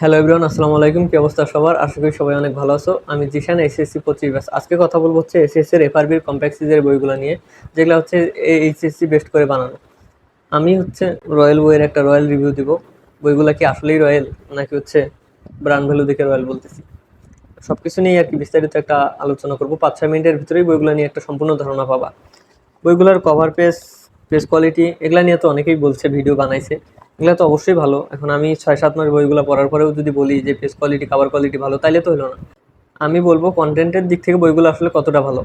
Hello everyone আসসালামু আলাইকুম। কি অবস্থা সবার? আশা করি সবাই অনেক ভালো আছো। আমি জিশান এসএসসি পঁচিশ ব্যাস। আজকে কথা বলব হচ্ছে এসএসসির এফআরবির কমপ্লেক্সিজের বইগুলো নিয়ে, যেগুলো হচ্ছে এইচএসসি বেস্ট করে বানানো। আমি হচ্ছে রয়্যাল বইয়ের একটা রয়্যাল রিভিউ দিব। বইগুলো কি আসলেই রয়্যাল নাকি হচ্ছে ব্র্যান্ড ভ্যালু দেখে রয়্যাল বলতেছি? সব কিছু নিয়ে আর কি বিস্তারিত একটা আলোচনা করব। পাঁচ, ছয় মিনিটের ভিতরেই বইগুলো নিয়ে একটা সম্পূর্ণ ধারণা পাবা। বইগুলোর কভার পেজ পেজ কোয়ালিটি এগুলো নিয়ে তো অনেকেই বলছে ভিডিও বানাইছে। এগুলো তো অবশ্যই ভালো। এখন আমি ছয়, সাত মাস বইগুলো পড়ার পরেও যদি বলি যে পেজ কোয়ালিটি কভার কোয়ালিটি ভালো, তাইলে তো হলো না। আমি বলব কন্টেন্টের দিক থেকে বইগুলো আসলে কতটা ভালো।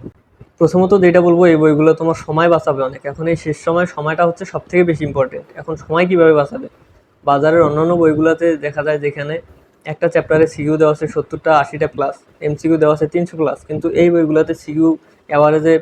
প্রথমত যেটা বলব, এই বইগুলো তোমার সময় বাঁচাবে অনেক। এখন এই শেষ সময় সময়টা হচ্ছে সব থেকে বেশি ইম্পর্টেন্ট এখন সময় কীভাবে বাঁচাবে? বাজারের অন্যান্য বইগুলোতে দেখা যায় যেখানে একটা চ্যাপ্টারে সিকিউ দেওয়া আছে সত্তরটা, আশিটা প্লাস এমসিকিউ দেওয়া আছে তিনশো প্লাস কিন্তু এই বইগুলোতে সিকিউ অ্যাভারেজে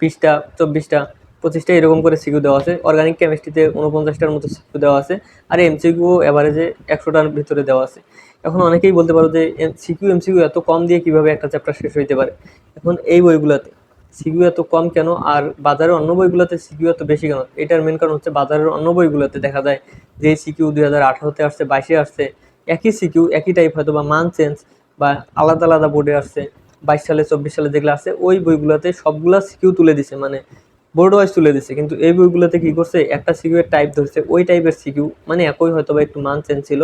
বিশটা, চব্বিশটা পঁচিশটা এরকম করে সিকিউ দেওয়া আছে। অর্গানিক কেমিস্ট্রিতে উনপঞ্চাশটার মতো সিকিউ দেওয়া আছে। আর এমসিকিউ অ্যাভারেজে একশোটার ভিতরে দেওয়া আছে। এখন অনেকেই বলতে পারো যে সিকিউ এমসিকিউ এত কম দিয়ে কীভাবে একটা চ্যাপ্টার শেষ হইতে পারে? এখন এই বইগুলোতে সিকিউ এত কম কেন? আর বাজারের অন্য বইগুলোতে সিকিউ এত বেশি কেন? এটার মেন কারণ হচ্ছে বাজারের অন্য বইগুলোতে দেখা যায় যে সিকিউ দুই হাজার আঠারোতে আসছে, বাইশে আসছে, একই সিকিউ একই টাইপ হয়তো বা মান চেঞ্জ বা আলাদা আলাদা বোর্ডে আসছে, বাইশ সালে, চব্বিশ সালে যেগুলো আছে ওই বইগুলোতে সবগুলা সিকিউ তুলে দিছে। মানে বোর্ড ওয়াইজ তুলে দিচ্ছে কিন্তু এই বইগুলোতে কি করছে? একটা সিকিউ এর টাইপ ধরছে, ওই টাইপের সিকিউ মানে একই হয়তো বা একটু মান চেঞ্জ ছিল,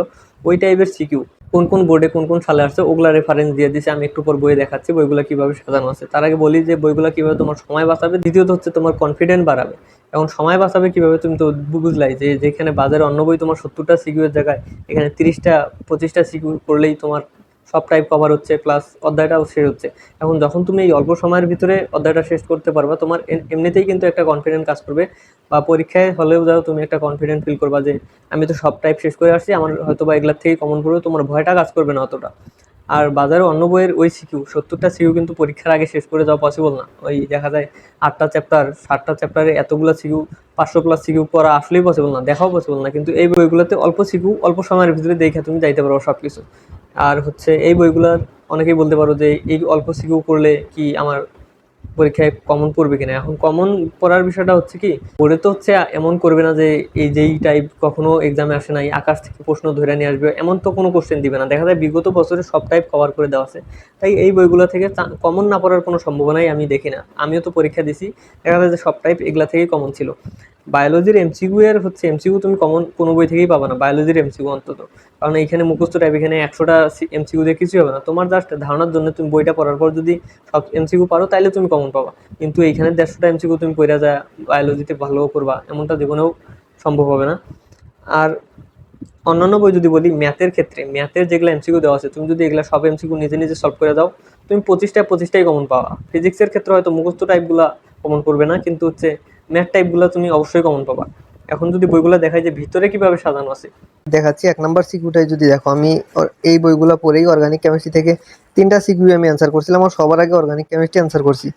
ওই টাইপের সিকিউ, কোন কোন বোর্ডে কোন কোন সালে আসছে, ওগুলা রেফারেন্স দিয়ে দিচ্ছে আমি একটু পর বইয়ে দেখাচ্ছি বইগুলো কীভাবে সাজানো আছে। তার আগে বলি যে বইগুলো কীভাবে তোমার সময় বাঁচাবে, দ্বিতীয়ত হচ্ছে তোমার কনফিডেন্ট বাড়াবে। এখন সময় বাঁচাবে কীভাবে তুমি তো বুঝলাই যে যেখানে বাজারে অন্য বই তোমার সত্তরটা সিকিউ এর জায়গায়, এখানে তিরিশটা, পঁচিশটা সিকিউ করলেই তোমার সব টাইপ কভার হচ্ছে প্লাস অধ্যায়টাও শেষ হচ্ছে। এখন যখন তুমি এই অল্প সময়ের ভিতরে অধ্যায়টা শেষ করতে পারবা, তোমার এমনিতেই কিন্তু একটা কনফিডেন্ট কাজ করবে। বা পরীক্ষায় হলেও যাও, তুমি একটা কনফিডেন্ট ফিল করবা যে, আমি তো সব টাইপ শেষ করে আসছি, আমার হয়তো বা এগুলার থেকে কমন পড়বে তোমার ভয়টা কাজ করবে না অতটা। আর বাজারে অন্য বইয়ের ওই সিকিউ, সত্তরটা সিকিউ কিন্তু পরীক্ষার আগে শেষ করে যাওয়া পসিবল না। ওই দেখা যায় আটটা চ্যাপ্টার সাতটা চ্যাপ্টারে এতগুলো সিকিউ, পাঁচশো প্লাস সিকিউ পড়া আসলেই পসিবল না, দেখাও পসিবল না। কিন্তু এই বইগুলোতে অল্প সিকিউ, অল্প সময়ের ভিতরে দেখে তুমি যাইতে পারো সব কিছু আর হচ্ছে এই বইগুলোর অনেকেই বলতে পারো যে এই অল্প সিকিউ করলে কি আমার পরীক্ষায় কমন পড়বে কিনা? এখন কমন পড়ার বিষয়টা হচ্ছে কি, পড়ে তো হচ্ছে এমন করবে না যে এই যেই টাইপ কখনো এক্সামে আসে নাই, আকাশ থেকে প্রশ্ন ধরে নিয়ে আসবে, এমন তো কোনো কোশ্চেন দিবে না। দেখা যায় বিগত বছরে সব টাইপ কভার করে দেওয়া আছে। তাই এই বইগুলো থেকে কমন না পড়ার কোনো সম্ভাবনাই আমি দেখি না। আমিও তো পরীক্ষা দিছি, দেখা যায় যে সব টাইপ এগুলা থেকেই কমন ছিল। বায়োলজির এমসিকিউ এর হচ্ছে এমসিকিউ তুমি কমন কোনো বই থেকেই পাবা না বায়োলজির এমসিকিউ অন্তত। কারণ এইখানে মুখস্থ টাইপ এখানে একশোটা এমসিকিউ দিয়ে কিছুই হবে না। তোমার জাস্ট ধারণার জন্য তুমি বইটা পড়ার পর যদি সব এমসিকিউ পারো, তাইলে তুমি কমন পাবা। কিন্তু এইখানে দেড়শোটা এমসিকিউ তুমি পড়া যায় বায়োলজিতে ভালো করবা, এমনটা জীবনেও সম্ভব হবে না। আর অন্যান্য বই যদি বলি, ম্যাথের ক্ষেত্রে, ম্যাথের যেগুলো এমসিকিউ দেওয়া আছে, তুমি যদি এগুলো সব এমসিকিউ নিজে নিজে সলভ করে দাও, তুমি পঁচিশটায় পঁচিশটাই কমন পাওয়া ফিজিক্সের ক্ষেত্রে হয়তো মুখস্থ টাইপগুলো কমন করবে না, কিন্তু হচ্ছে ম্যাথ টাইপগুলো তুমি অবশ্যই কমন পাবা। এখন যদি বইগুলো দেখায় যে ভিতরে কীভাবে সাজানো আছে। দেখাচ্ছি, এক নাম্বার সিকিউটাই যদি দেখো, আমি এই বইগুলো পড়েই অর্গানিক কেমিস্ট্রি থেকে তিনটা সিকিউ আমি অ্যান্সার করছিলাম, আর সবার আগে অর্গানিক কেমিস্ট্রি অ্যান্সার করছি।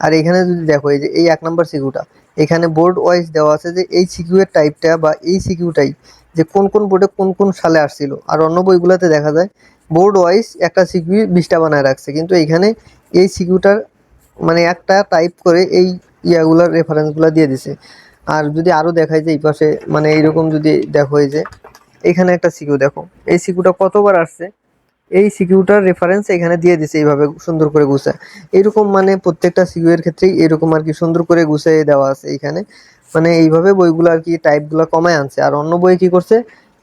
আর এখানে যদি দেখো, এই যে এই এক নাম্বার সিকিউটা এখানে বোর্ড ওয়াইজ দেওয়া আছে যে এই সিকিউয়ের টাইপটা বা এই সিকিউটাই যে কোন কোন বোর্ডে কোন কোন সালে আসছিল। আর অন্য বইগুলোতে দেখা যায় বোর্ড ওয়াইজ একটা সিকিউ বিশটা বানায় রাখছে। কিন্তু এইখানে এই সিকিউটার মানে একটা টাইপ করে এই ইয়াগুলার রেফারেন্সগুলো দিয়ে দিছে। আর যদি আরও দেখায় যে এই পাশে মানে এইরকম যদি দেখো এই যে, এখানে একটা সিকিউ দেখো। এই সিকিউটা কতবার আসছে? এই সিকিউটার রেফারেন্স এখানে দিয়ে দিছে এইভাবে সুন্দর করে গুছায় এইরকম মানে প্রত্যেকটা সিকিউ এর ক্ষেত্রেই এরকম আর কি সুন্দর করে গুছিয়ে দেওয়া আছে এইখানে মানে এইভাবে বইগুলো আর কি টাইপগুলো কমায় আনছে। আর অন্য বই কি করছে?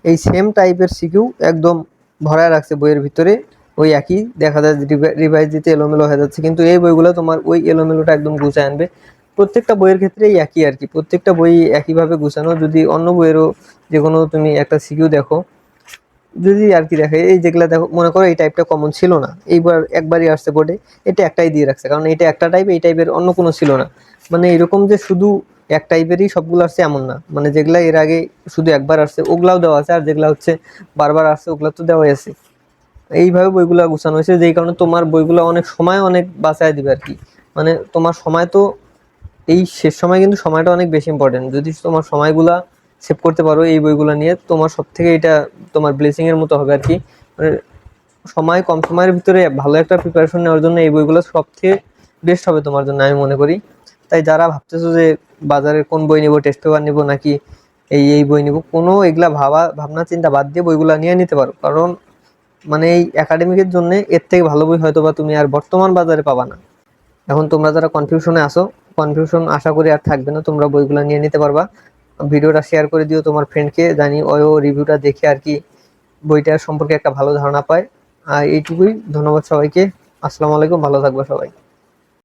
এই সেম টাইপের সিকিউ একদম ভরায় রাখছে বইয়ের ভিতরে। ওই একই দেখা যায় রিভাইজ দিতে এলোমেলো হয়ে যাচ্ছে। কিন্তু এই বইগুলো তোমার ওই এলোমেলোটা একদম গুছায় আনবে। প্রত্যেকটা বইয়ের ক্ষেত্রেই একই আর কি। প্রত্যেকটা বই একইভাবে গুছানো। যদি অন্য বইয়েরও যে কোনো তুমি একটা সিকিউ দেখো, যদি আর কি দেখে, এই যেগুলা দেখো, মনে করো এই টাইপটা কমন ছিল না। এইবার একবারই আসছে বোর্ডে এটা একটাই দিয়ে রাখছে। কারণ এটা একটা টাইপ এই টাইপের অন্য কোনো ছিল না। মানে এরকম যে শুধু এক টাইপেরই সবগুলো আসছে এমন না। মানে যেগুলা এর আগে শুধু একবার আসছে, ওগুলাও দেওয়া আছে। আর যেগুলা হচ্ছে বারবার আসছে, ওগুলা তো দেওয়াই আছে। এইভাবে বইগুলো গুছানো হয়েছে, যেই কারণে তোমার বইগুলো অনেক সময় অনেক বাঁচায় দিবে আর কি। মানে তোমার সময় তো এই শেষ সময় কিন্তু সময়টা অনেক বেশি ইম্পর্টেন্ট যদি তোমার সময়গুলা সেভ করতে পারো এই বইগুলো নিয়ে, তোমার সব থেকে এটা তোমার ব্লেসিং এর মতো হবে আর কি। মানে সময় কম সময়ের ভিতরে ভালো একটা প্রিপারেশন নেওয়ার জন্য এই বইগুলো সব থেকে বেস্ট হবে তোমার জন্য আমি মনে করি। তাই যারা ভাবতেছো যে বাজারে কোন বই নিব টেস্ট পেপার নিব, নাকি এই এই বই নিব, কোনো এগুলা ভাবা, ভাবনা, চিন্তা বাদ দিয়ে বইগুলো নিয়ে নিতে পারো। কারণ মানে এই একাডেমিকের জন্য এর থেকে ভালো বই হয়তো বা তুমি আর বর্তমান বাজারে পাবা না। এখন তোমরা যারা কনফিউশনে আসো কনফিউশন আশা করি আর থাকবে না, তোমরা বইগুলো নিয়ে নিতে পারবা। ভিডিওটা শেয়ার করে দিও তোমার ফ্রেন্ডকে জানি ওই রিভিউটা দেখে আর কি বইটার সম্পর্কে একটা ভালো ধারণা পায়। আর এইটুকুই, ধন্যবাদ সবাইকে। আসসালামু আলাইকুম, ভালো থাকবে সবাই।